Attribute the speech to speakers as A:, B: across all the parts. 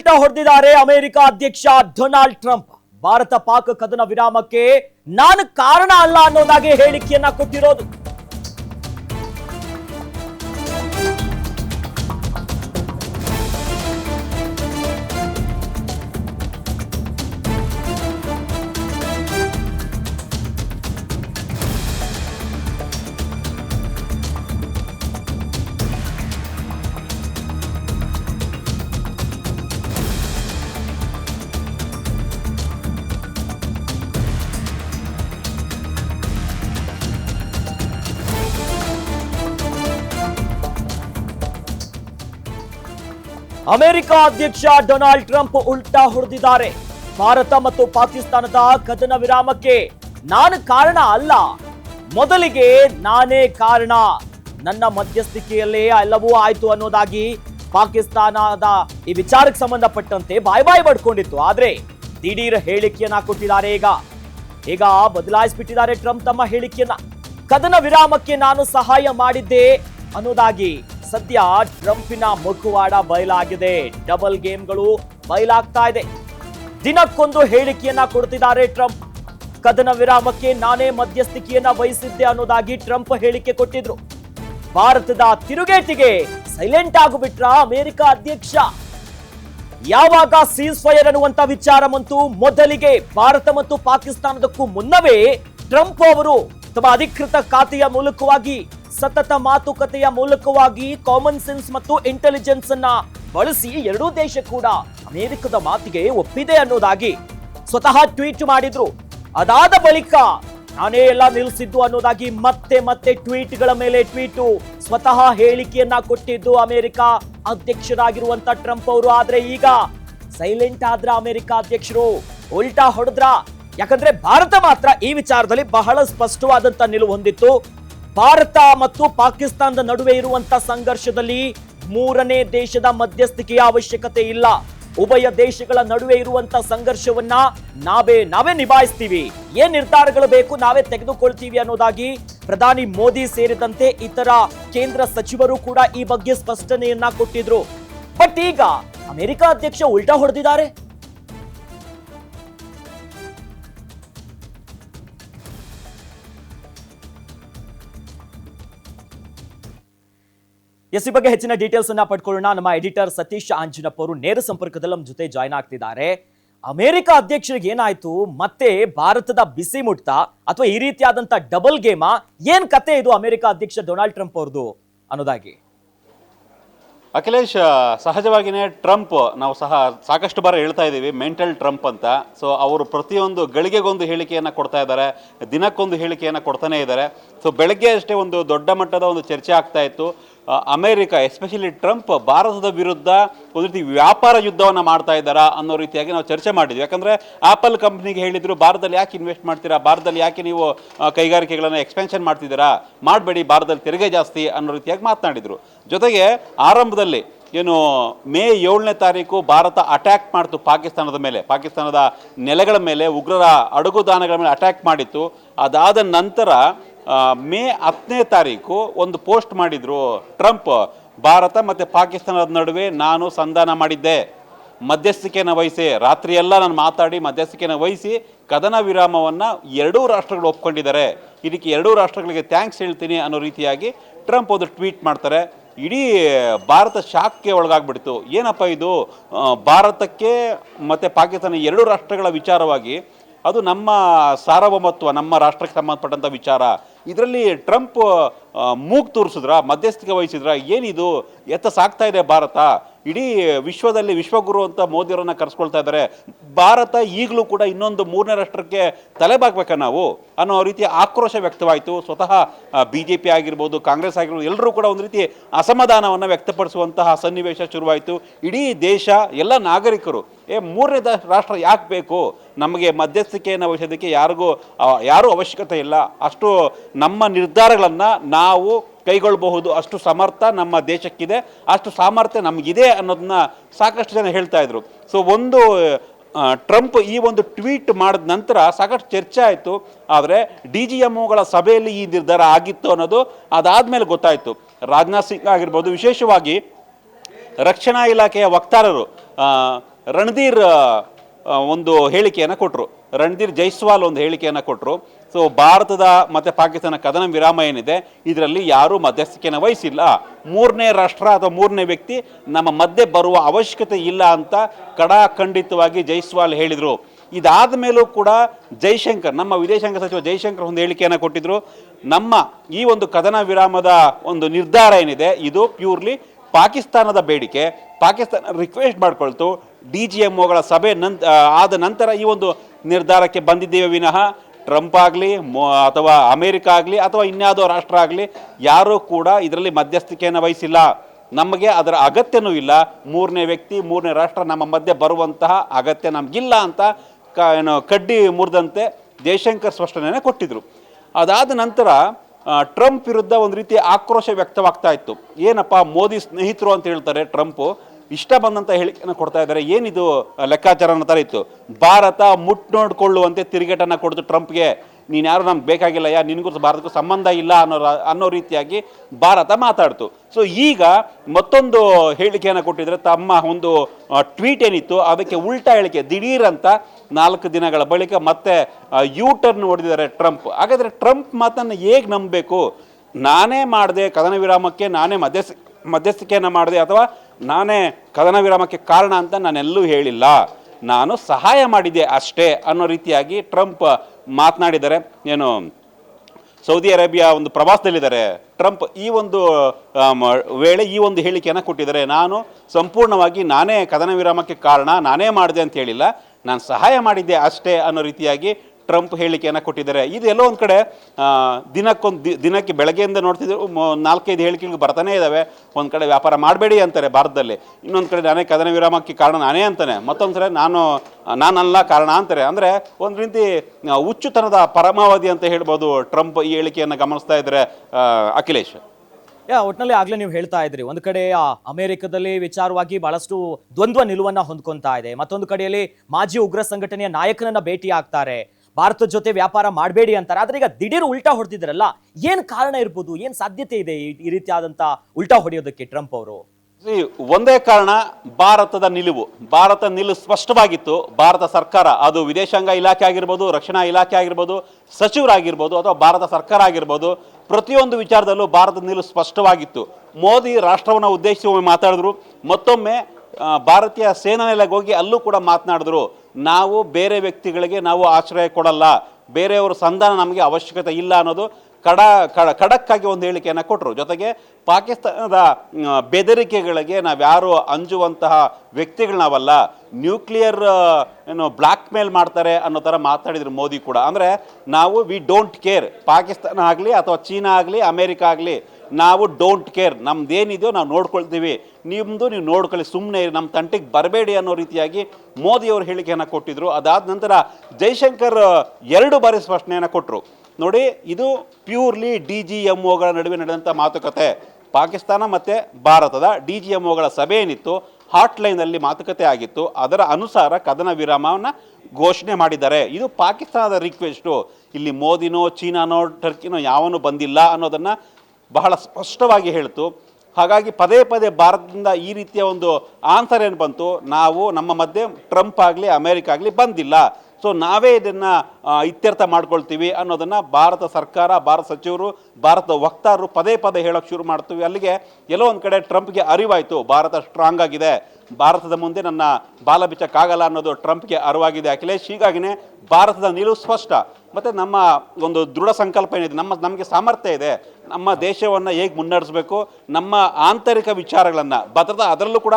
A: ಉಲ್ಟಾ ಹೊಡೆದಿದ್ದಾರೆ ಅಮೆರಿಕ ಅಧ್ಯಕ್ಷ ಡೊನಾಲ್ಡ್ ಟ್ರಂಪ್. ಭಾರತ ಪಾಕ್ ಕದನ ವಿರಾಮಕ್ಕೆ ನಾನು ಕಾರಣ ಅಲ್ಲ ಅನ್ನೋದಾಗಿ ಹೇಳಿಕೆಯನ್ನ ಕೊಟ್ಟಿರೋದು. ಅಮೆರಿಕ ಅಧ್ಯಕ್ಷ ಡೊನಾಲ್ಡ್ ಟ್ರಂಪ್ ಉಲ್ಟಾ ಹೊಡೆದಿದ್ದಾರೆ. ಭಾರತ ಮತ್ತು ಪಾಕಿಸ್ತಾನದ ಕದನ ವಿರಾಮಕ್ಕೆ ನಾನು ಕಾರಣ ಅಲ್ಲ. ಮೊದಲಿಗೆ ನಾನೇ ಕಾರಣ. ನನ್ನ ಮಧ್ಯಸ್ಥಿಕೆಯಲ್ಲೇ ಎಲ್ಲವೂ ಆಯಿತು ಅನ್ನೋದಾಗಿ ಪಾಕಿಸ್ತಾನದ ಈ ವಿಚಾರಕ್ಕೆ ಸಂಬಂಧಪಟ್ಟಂತೆ ಬಾಯ್ ಬಾಯ್ ಪಡ್ಕೊಂಡಿತ್ತು ಆದ್ರೆ ದಿಢೀರ್ ಹೇಳಿಕೆಯನ್ನ ಕೊಟ್ಟಿದ್ದಾರೆ ಈಗ. ಈಗ ಬದಲಾಯಿಸ್ಬಿಟ್ಟಿದ್ದಾರೆ ಟ್ರಂಪ್ ತಮ್ಮ ಹೇಳಿಕೆಯನ್ನ. ಕದನ ವಿರಾಮಕ್ಕೆ ನಾನು ಸಹಾಯ ಮಾಡಿದ್ದೆ ಅನ್ನೋದಾಗಿ ಸದ್ಯ ಟ್ರಂಪಿನ ಮುಖವಾಡ ಬಯಲಾಗಿದೆ. ಡಬಲ್ ಗೇಮ್ಗಳು ಬಯಲಾಗ್ತಾ ಇದೆ. ದಿನಕ್ಕೊಂದು ಹೇಳಿಕೆಯನ್ನ ಕೊಡ್ತಿದ್ದಾರೆ ಟ್ರಂಪ್. ಕದನ ವಿರಾಮಕ್ಕೆ ನಾನೇ ಮಧ್ಯಸ್ಥಿಕೆಯನ್ನ ವಹಿಸಿದ್ದೆ ಅನ್ನೋದಾಗಿ ಟ್ರಂಪ್ ಹೇಳಿಕೆ ಕೊಟ್ಟಿದ್ರು. ಭಾರತದ ತಿರುಗೇಟಿಗೆ ಸೈಲೆಂಟ್ ಆಗಿಬಿಟ್ರ ಅಮೆರಿಕ ಅಧ್ಯಕ್ಷ. ಯಾವಾಗ ಸೀಸ್ ಫೈರ್ ಅನ್ನುವಂತ ವಿಚಾರ ಬಂತು? ಮೊದಲಿಗೆ ಭಾರತ ಮತ್ತು ಪಾಕಿಸ್ತಾನದಕ್ಕೂ ಮುನ್ನವೇ ಟ್ರಂಪ್ ಅವರು ತಮ್ಮ ಅಧಿಕೃತ ಖಾತೆಯ ಮೂಲಕವಾಗಿ ಸತತ ಮಾತುಕತೆಯ ಮೂಲಕವಾಗಿ ಕಾಮನ್ ಸೆನ್ಸ್ ಮತ್ತು ಇಂಟೆಲಿಜೆನ್ಸ್ ಅನ್ನ ಬಳಸಿ ಎರಡೂ ದೇಶ ಕೂಡ ಅಮೆರಿಕದ ಮಾತಿಗೆ ಒಪ್ಪಿದೆ ಅನ್ನೋದಾಗಿ ಸ್ವತಃ ಟ್ವೀಟ್ ಮಾಡಿದ್ರು. ಅದಾದ ಬಳಿಕ ನಾನೇ ಎಲ್ಲ ನಿಲ್ಲಿಸಿದ್ದು ಅನ್ನೋದಾಗಿ ಮತ್ತೆ ಮತ್ತೆ ಟ್ವೀಟ್ಗಳ ಮೇಲೆ ಟ್ವೀಟು ಸ್ವತಃ ಹೇಳಿಕೆಯನ್ನ ಕೊಟ್ಟಿದ್ದು ಅಮೆರಿಕ ಅಧ್ಯಕ್ಷರಾಗಿರುವಂತ ಟ್ರಂಪ್ ಅವರು. ಆದ್ರೆ ಈಗ ಸೈಲೆಂಟ್ ಆದ್ರ ಅಮೆರಿಕ ಅಧ್ಯಕ್ಷರು ಉಲ್ಟಾ ಹೊಡೆದ್ರ. ಯಾಕಂದ್ರೆ ಭಾರತ ಮಾತ್ರ ಈ ವಿಚಾರದಲ್ಲಿ ಬಹಳ ಸ್ಪಷ್ಟವಾದಂತ ನಿಲುವು ಹೊಂದಿತ್ತು. ಭಾರತ ಮತ್ತು ಪಾಕಿಸ್ತಾನದ ನಡುವೆ ಇರುವಂತಹ ಸಂಘರ್ಷದಲ್ಲಿ ಮೂರನೇ ದೇಶದ ಮಧ್ಯಸ್ಥಿಕೆಯ ಅವಶ್ಯಕತೆ ಇಲ್ಲ. ಉಭಯ ದೇಶಗಳ ನಡುವೆ ಇರುವಂತಹ ಸಂಘರ್ಷವನ್ನ ನಾವೇ ನಾವೇ ನಿಭಾಯಿಸ್ತೀವಿ. ಏನ್ ನಿರ್ಧಾರಗಳು ಬೇಕು, ನಾವೇ ತೆಗೆದುಕೊಳ್ತೀವಿ ಅನ್ನೋದಾಗಿ ಪ್ರಧಾನಿ ಮೋದಿ ಸೇರಿದಂತೆ ಇತರ ಕೇಂದ್ರ ಸಚಿವರು ಕೂಡ ಈ ಬಗ್ಗೆ ಸ್ಪಷ್ಟನೆಯನ್ನ ಕೊಟ್ಟಿದ್ರು. ಬಟ್ ಈಗ ಅಮೆರಿಕ ಅಧ್ಯಕ್ಷ ಉಲ್ಟಾ ಹೊಡೆದಿದ್ದಾರೆ. ಎಸ್ ಈ ಬಗ್ಗೆ ಹೆಚ್ಚಿನ ಡೀಟೇಲ್ಸ್ ಅನ್ನ ಪಡ್ಕೊಳ್ಳೋಣ. ನಮ್ಮ ಎಡಿಟರ್ ಸತೀಶ್ ಆಂಜನಪ್ಪ ಅವರು ನೇರ ಸಂಪರ್ಕದಲ್ಲಿ ನಮ್ಮ ಜೊತೆ ಜಾಯ್ನ್ ಆಗ್ತಿದ್ದಾರೆ. ಅಮೆರಿಕ ಅಧ್ಯಕ್ಷರಿಗೆ ಏನಾಯ್ತು? ಮತ್ತೆ ಭಾರತದ ಬಿಸಿ ಮುಟ್ತ ಅಥವಾ ಈ ರೀತಿಯಾದಂತ ಡಬಲ್ ಗೇಮ ಏನ್ ಕತೆ ಇದು ಅಮೆರಿಕ ಅಧ್ಯಕ್ಷ ಡೊನಾಲ್ಡ್ ಟ್ರಂಪ್ ಅವ್ರದ್ದು ಅನ್ನೋದಾಗಿ?
B: ಅಖಿಲೇಶ್ ಸಹಜವಾಗಿಯೇ ಟ್ರಂಪ್, ನಾವು ಸಹ ಸಾಕಷ್ಟು ಬಾರಿ ಹೇಳ್ತಾ ಇದ್ದೀವಿ ಮೆಂಟಲ್ ಟ್ರಂಪ್ ಅಂತ. ಸೊ ಅವರು ಪ್ರತಿಯೊಂದು ಗಳಿಗೆಗೊಂದು ಹೇಳಿಕೆಯನ್ನು ಕೊಡ್ತಾ ಇದ್ದಾರೆ, ದಿನಕ್ಕೊಂದು ಹೇಳಿಕೆಯನ್ನು ಕೊಡ್ತಾನೆ ಇದ್ದಾರೆ. ಸೊ ಬೆಳಗ್ಗೆ ಅಷ್ಟೇ ಒಂದು ದೊಡ್ಡ ಮಟ್ಟದ ಒಂದು ಚರ್ಚೆ ಆಗ್ತಾ ಇತ್ತು. ಅಮೆರಿಕ ಎಸ್ಪೆಷಲಿ ಟ್ರಂಪ್, ಭಾರತದ ವಿರುದ್ಧ ಒಂದು ರೀತಿ ವ್ಯಾಪಾರ ಯುದ್ಧವನ್ನು ಮಾಡ್ತಾ ಇದ್ದಾರಾ ಅನ್ನೋ ರೀತಿಯಾಗಿ ನಾವು ಚರ್ಚೆ ಮಾಡಿದ್ವಿ. ಯಾಕಂದರೆ ಆಪಲ್ ಕಂಪ್ನಿಗೆ ಹೇಳಿದ್ರು, ಭಾರತದಲ್ಲಿ ಯಾಕೆ ಇನ್ವೆಸ್ಟ್ ಮಾಡ್ತೀರಾ? ಭಾರತದಲ್ಲಿ ಯಾಕೆ ನೀವು ಕೈಗಾರಿಕೆಗಳನ್ನು ಎಕ್ಸ್ಪೆನ್ಷನ್ ಮಾಡ್ತಿದ್ದೀರಾ? ಮಾಡಬೇಡಿ, ಭಾರತದಲ್ಲಿ ತೆರಿಗೆ ಜಾಸ್ತಿ ಅನ್ನೋ ರೀತಿಯಾಗಿ ಮಾತನಾಡಿದರು. ಜೊತೆಗೆ ಆರಂಭದಲ್ಲಿ ಏನು, ಮೇ ಏಳನೇ ತಾರೀಕು ಭಾರತ ಅಟ್ಯಾಕ್ ಮಾಡ್ತು ಪಾಕಿಸ್ತಾನದ ಮೇಲೆ. ಪಾಕಿಸ್ತಾನದ ನೆಲೆಗಳ ಮೇಲೆ ಉಗ್ರರ ಅಡುಗುದಾನಗಳ ಮೇಲೆ ಅಟ್ಯಾಕ್ ಮಾಡಿತ್ತು. ಅದಾದ ನಂತರ ಮೇ ಹತ್ತನೇ ತಾರೀಕು ಒಂದು ಪೋಸ್ಟ್ ಮಾಡಿದ್ರು ಟ್ರಂಪ್, ಭಾರತ ಮತ್ತು ಪಾಕಿಸ್ತಾನದ ನಡುವೆ ನಾನು ಸಂಧಾನ ಮಾಡಿದ್ದೆ. ಮಧ್ಯಸ್ಥಿಕೆಯನ್ನು ವಹಿಸಿ, ರಾತ್ರಿಯೆಲ್ಲ ನಾನು ಮಾತಾಡಿ ಮಧ್ಯಸ್ಥಿಕೆಯನ್ನು ವಹಿಸಿ ಕದನ ವಿರಾಮವನ್ನು ಎರಡೂ ರಾಷ್ಟ್ರಗಳು ಒಪ್ಕೊಂಡಿದ್ದಾರೆ. ಇದಕ್ಕೆ ಎರಡೂ ರಾಷ್ಟ್ರಗಳಿಗೆ ಥ್ಯಾಂಕ್ಸ್ ಹೇಳ್ತೀನಿ ಅನ್ನೋ ರೀತಿಯಾಗಿ ಟ್ರಂಪ್ ಒಂದು ಟ್ವೀಟ್ ಮಾಡ್ತಾರೆ. ಇಡೀ ಭಾರತ ಶಾಕ್ಗೆ ಒಳಗಾಗ್ಬಿಡ್ತು. ಏನಪ್ಪ ಇದು? ಭಾರತಕ್ಕೆ ಮತ್ತು ಪಾಕಿಸ್ತಾನ ಎರಡೂ ರಾಷ್ಟ್ರಗಳ ವಿಚಾರವಾಗಿ ಅದು ನಮ್ಮ ಸಾರ್ವಭೌಮತ್ವ, ನಮ್ಮ ರಾಷ್ಟ್ರಕ್ಕೆ ಸಂಬಂಧಪಟ್ಟಂಥ ವಿಚಾರ. ಇದರಲ್ಲಿ ಟ್ರಂಪ್ ಮೂಗ್ ತೋರಿಸಿದ್ರ, ಮಧ್ಯಸ್ಥಿಕೆ ವಹಿಸಿದ್ರ, ಏನಿದು? ಎತ್ತ ಸಾಕ್ತಾ ಇದೆ ಭಾರತ. ಇಡೀ ವಿಶ್ವದಲ್ಲಿ ವಿಶ್ವಗುರು ಅಂತ ಮೋದಿಯವರನ್ನ ಕರೆಸ್ಕೊಳ್ತಾ ಇದ್ದಾರೆ. ಭಾರತ ಈಗಲೂ ಕೂಡ ಇನ್ನೊಂದು ಮೂರನೇ ರಾಷ್ಟ್ರಕ್ಕೆ ತಲೆಬಾಗ್ಬೇಕಾ ನಾವು? ಅನ್ನೋ ರೀತಿ ಆಕ್ರೋಶ ವ್ಯಕ್ತವಾಯಿತು. ಸ್ವತಃ ಬಿ ಜೆ ಪಿ ಆಗಿರ್ಬೋದು, ಕಾಂಗ್ರೆಸ್ ಆಗಿರ್ಬೋದು, ಎಲ್ಲರೂ ಕೂಡ ಒಂದು ರೀತಿ ಅಸಮಾಧಾನವನ್ನು ವ್ಯಕ್ತಪಡಿಸುವಂತಹ ಸನ್ನಿವೇಶ ಶುರುವಾಯಿತು. ಇಡೀ ದೇಶ, ಎಲ್ಲ ನಾಗರಿಕರು, ಏ, ಮೂರನೇ ರಾಷ್ಟ್ರ ಯಾಕೆ ಬೇಕು? ನಮಗೆ ಮಧ್ಯಸ್ಥಿಕೆಯನ್ನು ವಹಿಸೋದಕ್ಕೆ ಯಾರಿಗೂ ಯಾರೂ ಅವಶ್ಯಕತೆ ಇಲ್ಲ. ಅಷ್ಟು ನಮ್ಮ ನಿರ್ಧಾರಗಳನ್ನು ನಾವು ಕೈಗೊಳ್ಳಬಹುದು. ಅಷ್ಟು ಸಮರ್ಥ ನಮ್ಮ ದೇಶಕ್ಕಿದೆ. ಅಷ್ಟು ಸಾಮರ್ಥ್ಯ ನಮಗಿದೆ ಅನ್ನೋದನ್ನ ಸಾಕಷ್ಟು ಜನ ಹೇಳ್ತಾ ಇದ್ರು. ಸೊ ಒಂದು ಟ್ರಂಪ್ ಈ ಒಂದು ಟ್ವೀಟ್ ಮಾಡಿದ ನಂತರ ಸಾಕಷ್ಟು ಚರ್ಚೆ ಆಯಿತು. ಆದರೆ ಡಿ ಜಿ ಎಂ ಒಗಳ ಸಭೆಯಲ್ಲಿ ಈ ನಿರ್ಧಾರ ಆಗಿತ್ತು ಅನ್ನೋದು ಅದಾದಮೇಲೆ ಗೊತ್ತಾಯಿತು. ರಾಜನಾಥ್ ಸಿಂಗ್ ಆಗಿರ್ಬೋದು, ವಿಶೇಷವಾಗಿ ರಕ್ಷಣಾ ಇಲಾಖೆಯ ವಕ್ತಾರರು ರಣಧೀರ್ ಒಂದು ಹೇಳಿಕೆಯನ್ನು ಕೊಟ್ಟರು ರಣಧೀರ್ ಜೈಸ್ವಾಲ್ ಒಂದು ಹೇಳಿಕೆಯನ್ನು ಕೊಟ್ಟರು ಸೊ ಭಾರತದ ಮತ್ತು ಪಾಕಿಸ್ತಾನ ಕದನ ವಿರಾಮ ಏನಿದೆ? ಇದರಲ್ಲಿ ಯಾರೂ ಮಧ್ಯಸ್ಥಿಕೆಯನ್ನು ವಹಿಸಿಲ್ಲ. ಮೂರನೇ ರಾಷ್ಟ್ರ ಅಥವಾ ಮೂರನೇ ವ್ಯಕ್ತಿ ನಮ್ಮ ಮಧ್ಯೆ ಬರುವ ಅವಶ್ಯಕತೆ ಇಲ್ಲ ಅಂತ ಕಡಾಖಂಡಿತವಾಗಿ ಜೈಸ್ವಾಲ್ ಹೇಳಿದರು. ಇದಾದ ಮೇಲೂ ಕೂಡ ಜೈಶಂಕರ್, ನಮ್ಮ ವಿದೇಶಾಂಗ ಸಚಿವ ಜೈಶಂಕರ್ ಒಂದು ಹೇಳಿಕೆಯನ್ನು ಕೊಟ್ಟಿದ್ದರು ನಮ್ಮ ಈ ಒಂದು ಕದನ ವಿರಾಮದ ಒಂದು ನಿರ್ಧಾರ ಏನಿದೆ? ಇದು ಪ್ಯೂರ್ಲಿ ಪಾಕಿಸ್ತಾನದ ಬೇಡಿಕೆ. ಪಾಕಿಸ್ತಾನ ರಿಕ್ವೆಸ್ಟ್ ಮಾಡ್ಕೊಳ್ತು. ಡಿ ಜಿ ಎಂ ಒಗಳ ಸಭೆ ನಂತ ಆದ ನಂತರ ಈ ಒಂದು ನಿರ್ಧಾರಕ್ಕೆ ಬಂದಿದ್ದೇವೆ ವಿನಃ ಟ್ರಂಪ್ ಆಗಲಿ ಅಥವಾ ಅಮೇರಿಕ ಆಗಲಿ, ಅಥವಾ ಇನ್ಯಾವುದೋ ರಾಷ್ಟ್ರ ಆಗಲಿ, ಯಾರೂ ಕೂಡ ಇದರಲ್ಲಿ ಮಧ್ಯಸ್ಥಿಕೆಯನ್ನು ವಹಿಸಿಲ್ಲ. ನಮಗೆ ಅದರ ಅಗತ್ಯನೂ ಇಲ್ಲ. ಮೂರನೇ ವ್ಯಕ್ತಿ, ಮೂರನೇ ರಾಷ್ಟ್ರ ನಮ್ಮ ಮಧ್ಯೆ ಬರುವಂತಹ ಅಗತ್ಯ ನಮಗಿಲ್ಲ ಅಂತ ಕ, ಏನು, ಕಡ್ಡಿ ಮುರಿದಂತೆ ಜಯಶಂಕರ್ ಸ್ಪಷ್ಟನೆಯನ್ನು ಕೊಟ್ಟಿದ್ದರು ಅದಾದ ನಂತರ ಟ್ರಂಪ್ ವಿರುದ್ಧ ಒಂದು ರೀತಿ ಆಕ್ರೋಶ ವ್ಯಕ್ತವಾಗ್ತಾ ಇತ್ತು. ಏನಪ್ಪ, ಮೋದಿ ಸ್ನೇಹಿತರು ಅಂತ ಹೇಳ್ತಾರೆ ಟ್ರಂಪು. ಇಷ್ಟ ಬಂದಂಥ ಹೇಳಿಕೆಯನ್ನು ಕೊಡ್ತಾ ಇದ್ದಾರೆ. ಏನಿದು ಲೆಕ್ಕಾಚಾರ ಅನ್ನೋ ಥರ ಇತ್ತು. ಭಾರತ ಮುಟ್ ನೋಡಿಕೊಳ್ಳುವಂತೆ ತಿರುಗೇಟನ್ನು ಕೊಡ್ತು ಟ್ರಂಪ್ಗೆ. ನೀನು ಯಾರು ನಮ್ಗೆ ಬೇಕಾಗಿಲ್ಲ ಯಾ ನಿನಗೂ ಭಾರತಕ್ಕೂ ಸಂಬಂಧ ಇಲ್ಲ ಅನ್ನೋ ಅನ್ನೋ ರೀತಿಯಾಗಿ ಭಾರತ ಮಾತಾಡ್ತು. ಸೊ ಈಗ ಮತ್ತೊಂದು ಹೇಳಿಕೆಯನ್ನು ಕೊಟ್ಟಿದ್ರೆ ತಮ್ಮ ಒಂದು ಟ್ವೀಟ್ ಏನಿತ್ತು, ಅದಕ್ಕೆ ಉಲ್ಟಾ ಹೇಳಿಕೆ ದಿಢೀರ್ ಅಂತ ನಾಲ್ಕು ದಿನಗಳ ಬಳಿಕ ಮತ್ತೆ ಯೂ ಟರ್ನ್ ಹೊಡೆದಿದ್ದಾರೆ ಟ್ರಂಪ್. ಹಾಗಾದರೆ ಟ್ರಂಪ್ ಮಾತನ್ನು ಹೇಗೆ ನಂಬಬೇಕು? ನಾನೇ ಮಾಡಿದೆ ಕದನ ವಿರಾಮಕ್ಕೆ, ನಾನೇ ಮಧ್ಯಸ್ಥ, ಮಧ್ಯಸ್ಥಿಕೆಯನ್ನು ಮಾಡಿದೆ ಅಥವಾ ನಾನೇ ಕದನ ವಿರಾಮಕ್ಕೆ ಕಾರಣ ಅಂತ ನಾನೆಲ್ಲೂ ಹೇಳಿಲ್ಲ. ನಾನು ಸಹಾಯ ಮಾಡಿದೆ ಅಷ್ಟೇ ಅನ್ನೋ ರೀತಿಯಾಗಿ ಟ್ರಂಪ್ ಮಾತನಾಡಿದ್ದಾರೆ. ಏನು, ಸೌದಿ ಅರೇಬಿಯಾ ಒಂದು ಪ್ರವಾಸದಲ್ಲಿದ್ದಾರೆ. ಟ್ರಂಪ್ ಈ ಒಂದು ವೇಳೆ ಈ ಒಂದು ಹೇಳಿಕೆಯನ್ನು ಕೊಟ್ಟಿದ್ದಾರೆ. ನಾನು ಸಂಪೂರ್ಣವಾಗಿ ನಾನೇ ಕದನ ವಿರಾಮಕ್ಕೆ ಕಾರಣ, ನಾನೇ ಮಾಡಿದೆ ಅಂತ ಹೇಳಿಲ್ಲ. ನಾನು ಸಹಾಯ ಮಾಡಿದ್ದೆ ಅಷ್ಟೇ ಅನ್ನೋ ರೀತಿಯಾಗಿ ಟ್ರಂಪ್ ಹೇಳಿಕೆಯನ್ನು ಕೊಟ್ಟಿದ್ದಾರೆ. ಇದು ಎಲ್ಲೋ ಒಂದು ಕಡೆ ದಿನಕ್ಕೊಂದು ದಿನಕ್ಕೆ ಬೆಳಗ್ಗೆಯಿಂದ ನೋಡ್ತಿದ್ರು ನಾಲ್ಕೈದು ಹೇಳಿಕೆಗಳು ಬರ್ತಾನೆ ಇದ್ದಾವೆ ಒಂದು ಕಡೆ ವ್ಯಾಪಾರ ಮಾಡಬೇಡಿ ಅಂತಾರೆ ಭಾರತದಲ್ಲಿ. ಇನ್ನೊಂದು ಕಡೆ ನಾನೇ ಕದನ ವಿರಾಮಕ್ಕೆ ಕಾರಣ ನಾನೇ ಅಂತಾನೆ. ಮತ್ತೊಂದು ಕಡೆ ನಾನು ನಾನಲ್ಲ ಕಾರಣ ಅಂತಾರೆ. ಅಂದರೆ ಒಂದು ರೀತಿ ಹುಚ್ಚುತನದ ಪರಮಾವಧಿ ಅಂತ ಹೇಳ್ಬೋದು ಟ್ರಂಪ್ ಈ ಹೇಳಿಕೆಯನ್ನು ಗಮನಿಸ್ತಾ ಇದ್ದಾರೆ ಅಖಿಲೇಶ್.
A: ಯಾ, ಒಟ್ನಲ್ಲಿ ಆಗ್ಲೇ ನೀವು ಹೇಳ್ತಾ ಇದ್ರಿ. ಒಂದು ಕಡೆ ಅಮೆರಿಕದಲ್ಲಿ ವಿಚಾರವಾಗಿ ಬಹಳಷ್ಟು ದ್ವಂದ್ವ ನಿಲುವನ್ನ ಹೊಂದ್ಕೊಂತಾ ಇದೆ. ಮತ್ತೊಂದು ಕಡೆಯಲ್ಲಿ ಮಾಜಿ ಉಗ್ರ ಸಂಘಟನೆಯ ನಾಯಕನನ್ನ ಭೇಟಿ ಆಗ್ತಾರೆ ಭಾರತದ ಜೊತೆ ವ್ಯಾಪಾರ ಮಾಡಬೇಡಿ ಅಂತಾರೆ. ಆದರೆ ಈಗ ದಿಢೀರ್ ಉಲ್ಟಾ ಹೊಡೆದಿದ್ರಲ್ಲ, ಏನು ಕಾರಣ ಇರ್ಬೋದು? ಏನು ಸಾಧ್ಯತೆ ಇದೆ ಈ- ರೀತಿಯಾದಂಥ ಉಲ್ಟಾ ಹೊಡೆಯೋದಕ್ಕೆ ಟ್ರಂಪ್ ಅವರು?
B: ಒಂದೇ ಕಾರಣ, ಭಾರತದ ನಿಲುವು. ಭಾರತ ನಿಲುವು ಸ್ಪಷ್ಟವಾಗಿತ್ತು. ಭಾರತ ಸರ್ಕಾರ, ಅದು ವಿದೇಶಾಂಗ ಇಲಾಖೆ ಆಗಿರ್ಬೋದು, ರಕ್ಷಣಾ ಇಲಾಖೆ ಆಗಿರ್ಬೋದು, ಸಚಿವರಾಗಿರ್ಬೋದು ಅಥವಾ ಭಾರತ ಸರ್ಕಾರ ಆಗಿರ್ಬೋದು, ಪ್ರತಿಯೊಂದು ವಿಚಾರದಲ್ಲೂ ಭಾರತದ ನಿಲುವು ಸ್ಪಷ್ಟವಾಗಿತ್ತು. ಮೋದಿ ರಾಷ್ಟ್ರವನ್ನು ಉದ್ದೇಶಿಸಿ ಮಾತಾಡಿದ್ರು. ಮತ್ತೊಮ್ಮೆ ಭಾರತೀಯ ಸೇನಾ ನೆಲೆಗೆ ಹೋಗಿ ಅಲ್ಲೂ ಕೂಡ ಮಾತನಾಡಿದ್ರು. ನಾವು ಬೇರೆ ವ್ಯಕ್ತಿಗಳಿಗೆ ನಾವು ಆಶ್ರಯ ಕೊಡಲ್ಲ, ಬೇರೆಯವರು ಸಂಧಾನ ನಮಗೆ ಅವಶ್ಯಕತೆ ಇಲ್ಲ ಅನ್ನೋದು ಕಡ ಕಡ, ಖಡಕ್ಕಾಗಿ ಒಂದು ಹೇಳಿಕೆಯನ್ನು ಕೊಟ್ಟರು ಜೊತೆಗೆ ಪಾಕಿಸ್ತಾನದ ಬೆದರಿಕೆಗಳಿಗೆ ನಾವ್ಯಾರು ಅಂಜುವಂತಹ ವ್ಯಕ್ತಿಗಳು ನಾವಲ್ಲ, ನ್ಯೂಕ್ಲಿಯರ್, ಏನು ಬ್ಲ್ಯಾಕ್ ಮೇಲ್ ಮಾಡ್ತಾರೆ ಅನ್ನೋ ಥರ ಮಾತಾಡಿದ್ರು ಮೋದಿ ಕೂಡ. ಅಂದರೆ ನಾವು ವಿ ಡೋಂಟ್ ಕೇರ್ ಪಾಕಿಸ್ತಾನ ಆಗಲಿ ಅಥವಾ ಚೀನಾ ಆಗಲಿ, ಅಮೇರಿಕಾ ಆಗಲಿ ನಾವು ಡೋಂಟ್ ಕೇರ್ ನಮ್ದೇನಿದೆಯೋ ನಾವು ನೋಡ್ಕೊಳ್ತೀವಿ. ನಿಮ್ಮದು ನೀವು ನೋಡ್ಕೊಳ್ಳಿ ಸುಮ್ಮನೆ ನಮ್ಮ ತಂಟೆಗೆ ಬರಬೇಡಿ ಅನ್ನೋ ರೀತಿಯಾಗಿ ಮೋದಿಯವರು ಹೇಳಿಕೆಯನ್ನು ಕೊಟ್ಟಿದ್ರು. ಅದಾದ ನಂತರ ಜೈಶಂಕರ್ ಎರಡು ಬಾರಿ ಸ್ಪಷ್ಟನೆಯನ್ನು ಕೊಟ್ಟರು ನೋಡಿ, ಇದು ಪ್ಯೂರ್ಲಿ ಡಿ ಜಿ ಎಂ ಒಗಳ ನಡುವೆ ನಡೆದಂಥ ಮಾತುಕತೆ. ಪಾಕಿಸ್ತಾನ ಮತ್ತು ಭಾರತದ ಡಿ ಜಿ ಎಂ ಒಗಳ ಸಭೆ ಏನಿತ್ತು ಹಾಟ್ಲೈನಲ್ಲಿ ಮಾತುಕತೆ ಆಗಿತ್ತು. ಅದರ ಅನುಸಾರ ಕದನ ವಿರಾಮವನ್ನು ಘೋಷಣೆ ಮಾಡಿದ್ದಾರೆ. ಇದು ಪಾಕಿಸ್ತಾನದ ರಿಕ್ವೆಸ್ಟು ಇಲ್ಲಿ ಮೋದಿನೋ, ಚೀನಾನೋ ಟರ್ಕಿನೋ ಯಾವನೂ ಬಂದಿಲ್ಲ ಅನ್ನೋದನ್ನು ಬಹಳ ಸ್ಪಷ್ಟವಾಗಿ ಹೇಳ್ತು. ಹಾಗಾಗಿ ಪದೇ ಪದೇ ಭಾರತದಿಂದ ಈ ರೀತಿಯ ಒಂದು ಆನ್ಸರ್ ಏನು ಬಂತು? ನಾವು ನಮ್ಮ ಮಧ್ಯೆ ಟ್ರಂಪ್ ಆಗಲಿ, ಅಮೇರಿಕ ಆಗಲಿ ಬಂದಿಲ್ಲ. ಸೊ ನಾವೇ ಇದನ್ನು ಇತ್ಯರ್ಥ ಮಾಡ್ಕೊಳ್ತೀವಿ ಅನ್ನೋದನ್ನು ಭಾರತ ಸರ್ಕಾರ, ಭಾರತ ಸಚಿವರು, ಭಾರತದ ವಕ್ತಾರರು ಪದೇ ಪದೇ ಹೇಳೋಕೆ ಶುರು ಮಾಡ್ತೀವಿ. ಅಲ್ಲಿಗೆ ಎಲ್ಲೋ ಒಂದು ಕಡೆ ಟ್ರಂಪ್ಗೆ ಅರಿವಾಯಿತು, ಭಾರತ ಸ್ಟ್ರಾಂಗ್ ಆಗಿದೆ, ಭಾರತದ ಮುಂದೆ ನನ್ನ ಬಾಲ ಬಿಚ್ಚಕ್ಕಾಗಲ್ಲ ಅನ್ನೋದು ಟ್ರಂಪ್ಗೆ ಅರಿವಾಗಿದೆ. ಅಖಿಲೇಶ್, ಹೀಗಾಗಿನೇ ಭಾರತದ ನಿಲುವು ಸ್ಪಷ್ಟ. ಮತ್ತು ನಮ್ಮ ಒಂದು ದೃಢ ಸಂಕಲ್ಪ ಏನಿದೆ, ನಮ್ಮ, ನಮಗೆ ಸಾಮರ್ಥ್ಯ ಇದೆ, ನಮ್ಮ ದೇಶವನ್ನು ಹೇಗೆ ಮುನ್ನಡೆಸಬೇಕು, ನಮ್ಮ ಆಂತರಿಕ ವಿಚಾರಗಳನ್ನು, ಭದ್ರತಾ, ಅದರಲ್ಲೂ ಕೂಡ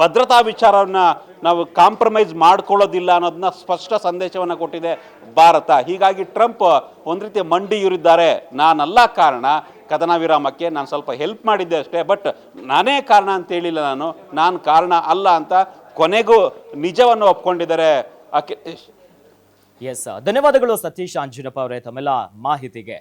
B: ಭದ್ರತಾ ವಿಚಾರವನ್ನು ನಾವು ಕಾಂಪ್ರಮೈಸ್ ಮಾಡ್ಕೊಳ್ಳೋದಿಲ್ಲ ಅನ್ನೋದನ್ನ ಸ್ಪಷ್ಟ ಸಂದೇಶವನ್ನು ಕೊಟ್ಟಿದೆ ಭಾರತ. ಹೀಗಾಗಿ ಟ್ರಂಪ್ ಒಂದು ರೀತಿ ಮಂಡಿಯೂರಿದ್ದಾರೆ. ನಾನಲ್ಲ ಕಾರಣ, ಕದನ ವಿರಾಮಕ್ಕೆ ನಾನು ಸ್ವಲ್ಪ ಹೆಲ್ಪ್ ಮಾಡಿದ್ದೆ ಅಷ್ಟೇ, ಬಟ್ ನಾನೇ ಕಾರಣ ಅಂತ ಹೇಳಿಲ್ಲ ನಾನು. ನಾನು ಕಾರಣ ಅಲ್ಲ ಅಂತ ಕೊನೆಗೂ ನಿಜವನ್ನು ಒಪ್ಕೊಂಡಿದ್ದಾರೆ.
A: ಎಸ್ ಧನ್ಯವಾದಗಳು ಸತೀಶ್ ಅಂಜನಪ್ಪ ಅವರೇ ತಮ್ಮೆಲ್ಲ ಮಾಹಿತಿಗೆ.